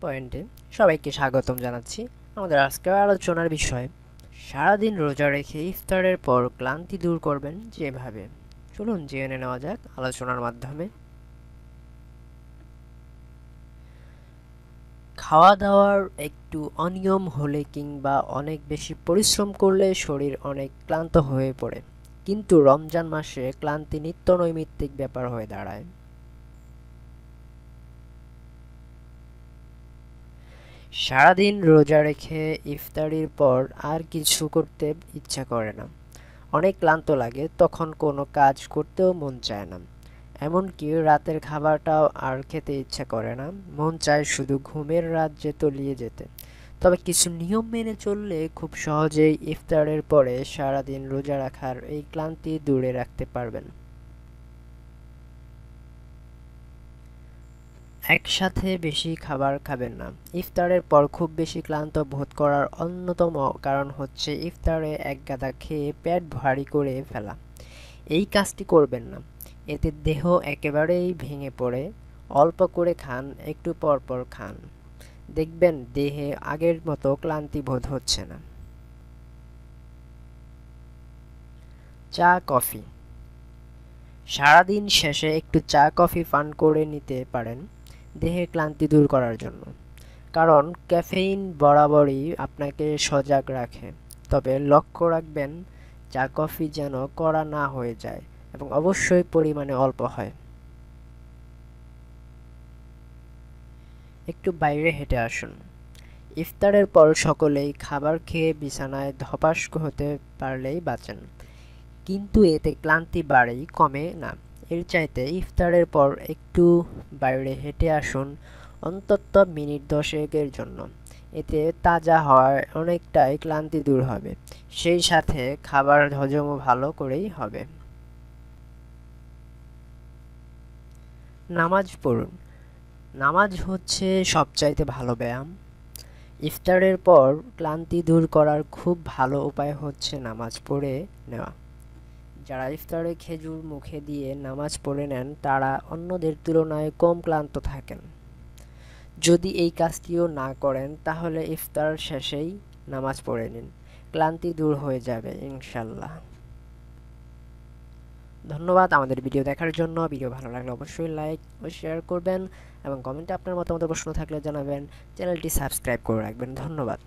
পয়েন্টে সবাইকে স্বাগতম জানাচ্ছি। আমাদের আজকের আলোচনার বিষয়, সারাদিন রোজা রেখে ইফতারের পর ক্লান্তি দূর করবেন যেভাবে। চলুন জেনে নেওয়া যাক আলোচনার মাধ্যমে। খাওয়া দাওয়ার একটু অনিয়ম হলে কিংবা অনেক বেশি পরিশ্রম করলে শরীর অনেক ক্লান্ত হয়ে পড়ে। কিন্তু রমজান মাসে ক্লান্তি নিত্য নৈমিত্তিক ব্যাপার হয়ে দাঁড়ায়। সারাদিন রোজা রেখে ইফতারির পর আর কিছু করতে ইচ্ছা করে না। অনেক ক্লান্ত লাগে, তখন কোনো কাজ করতেও মন চায় না। এমনকি রাতের খাবারটাও আর খেতে ইচ্ছা করে না। মন চায় শুধু ঘুমের রাজ্যে তলিয়ে যেতে। তবে কিছু নিয়ম মেনে চললে খুব সহজেই ইফতারের পরে সারাদিন রোজা রাখার এই ক্লান্তি দূরে রাখতে পারবেন। একসাথে বেশি খাবার খাবেন না। ইফতারের পর খুব বেশি ক্লান্ত বোধ করার অন্যতম কারণ হচ্ছে ইফতারে এক গাদা খেয়ে পেট ভারী করে ফেলা। এই কাজটি করবেন না। এতে দেহ একেবারেই ভেঙে পড়ে। অল্প করে খান, একটু পর পর খান। দেখবেন দেহে আগের মতো ক্লান্তি বোধ হচ্ছে না। চা, কফি। সারাদিন শেষে একটু চা, কফি পান করে নিতে পারেন। দেহের ক্লান্তি দূর করার জন্য। কারণ ক্যাফেইন বরাবরই আপনাকে সজাগ রাখে। তবে লক্ষ্য রাখবেন, চা কফি যেন কড়া না হয়ে যায় এবং অবশ্যই পরিমাণে অল্প হয়। একটু বাইরে হেঁটে আসুন। ইফতারের পর সকলেই খাবার খেয়ে বিছানায় ধপাস হতে পারলেই বাঁচেন। কিন্তু এতে ক্লান্তি বাড়েই কমে না। এর চাইতে ইফতারের পর একটু বাইরে হেঁটে আসুন অন্তত মিনিট দশেকের জন্য। এতে তাজা হওয়ার অনেকটাই ক্লান্তি দূর হবে। সেই সাথে খাবার হজমও ভালো করেই হবে। নামাজ পড়ুন। নামাজ হচ্ছে সবচাইতে ভালো ব্যায়াম। ইফতারের পর ক্লান্তি দূর করার খুব ভালো উপায় হচ্ছে নামাজ পড়ে নেওয়া। যারা ইফতারে খেজুর মুখে দিয়ে নামাজ পড়ে নেন, তারা অন্যদের তুলনায় কম ক্লান্ত থাকেন। যদি এই কাজটিও না করেন, তাহলে ইফতার শেষেই নামাজ পড়ে নিন। ক্লান্তি দূর হয়ে যাবে, ইনশাল্লাহ। ধন্যবাদ আমাদের ভিডিও দেখার জন্য। ভিডিও ভালো লাগলে অবশ্যই লাইক ও শেয়ার করবেন এবং কমেন্টে আপনার মতামত প্রশ্ন থাকলে জানাবেন। চ্যানেলটি সাবস্ক্রাইব করে রাখবেন। ধন্যবাদ।